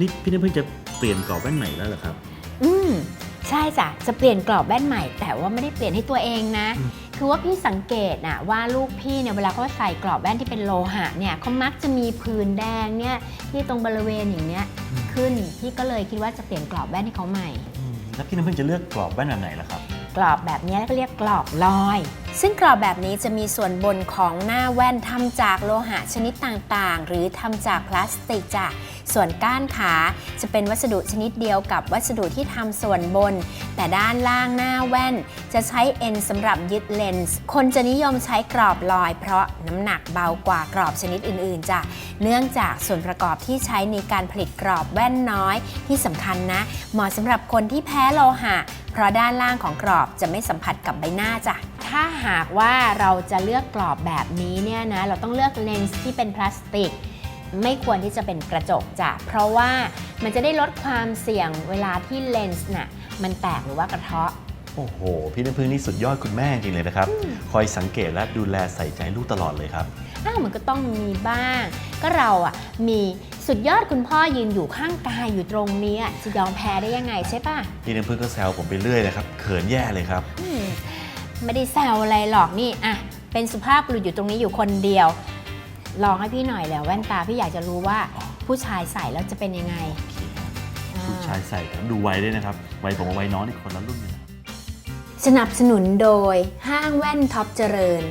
นี่พี่น้ำพึ่งจะเปลี่ยนกรอบแว่นใหม่แล้วเหรอครับ อืมใช่จ้ะจะเปลี่ยนกรอบแว่นใหม่ แต่ว่าไม่ได้เปลี่ยนให้ตัวเองนะ อืม คือว่าพี่สังเกตนะว่าลูกพี่เนี่ยเวลาเขาใส่กรอบแว่นที่เป็นโลหะเนี่ยเขามักจะมีผื่นแดงเนี่ยที่ตรงบริเวณอย่างเนี้ยขึ้นพี่ก็เลยคิดว่าจะเปลี่ยนกรอบแว่นให้เขาใหม่อืมแล้วพี่น้ำพึ่งจะเลือกกรอบแว่นแบบไหนล่ะครับ กรอบแบบนี้ก็เรียกกรอบลอย ซึ่งกรอบแบบนี้จะมีส่วนบนของหน้าแว่นทำจากโลหะชนิดต่างๆ หรือทำจากพลาสติกจ้ะส่วนก้านขาจะเป็นวัสดุชนิดเดียวกับวัสดุที่ทำส่วนบน แต่ด้านล่างหน้าแว่น จะใช้เอ็นสำหรับยึดเลนส์ คนจะนิยมใช้กรอบลอย เพราะน้ำหนักเบากว่ากรอบชนิดอื่นๆจ้ะเนื่องจากส่วนประกอบที่ใช้ในการผลิตกรอบแว่นน้อย ที่สำคัญนะเหมาะสำหรับคนที่แพ้โลหะ เพราะด้านล่างของกรอบจะไม่สัมผัสกับใบหน้าจ้ะ ถ้าหากว่าเราจะเลือกกรอบแบบนี้เนี่ยนะเราต้องเลือกเลนส์ที่เป็นพลาสติก ไม่ควรที่จะเป็นกระจกจ้ะเพราะว่ามันจะได้ลดความเสี่ยงเวลาที่เลนส์น่ะมันแตกหรือว่ากระเทาะโอ้โห พี่น้ำพึ่งนี่สุดยอดคุณแม่จริงเลยนะครับ คอยสังเกตและดูแลใส่ใจลูกตลอดเลยครับ อ้าวมันก็ต้องมีบ้าง ก็เราอะมีสุดยอดคุณพ่อยืนอยู่ข้างกายอยู่ตรงนี้อะจะยอมแพ้ได้ยังไงใช่ปะพี่น้ำพึ่งก็แซวผมไปเรื่อยเลยครับ เขินแย่เลยครับอืม ไม่ได้แซวอะไรหรอกนี่อะเป็นสุภาพบุรุษอยู่ตรงนี้อยู่คนเดียว ลองให้พี่หน่อยแล้วแว่นตาพี่อยากจะรู้ว่าผู้ชายใส่แล้วจะเป็นยังไงอ่าผู้ชายใส่ครับดูไวด้วยนะครับไวผมกับไวน้องนี่คนละรุ่นเลยนะสนับสนุนโดยห้างแว่นท็อปเจริญ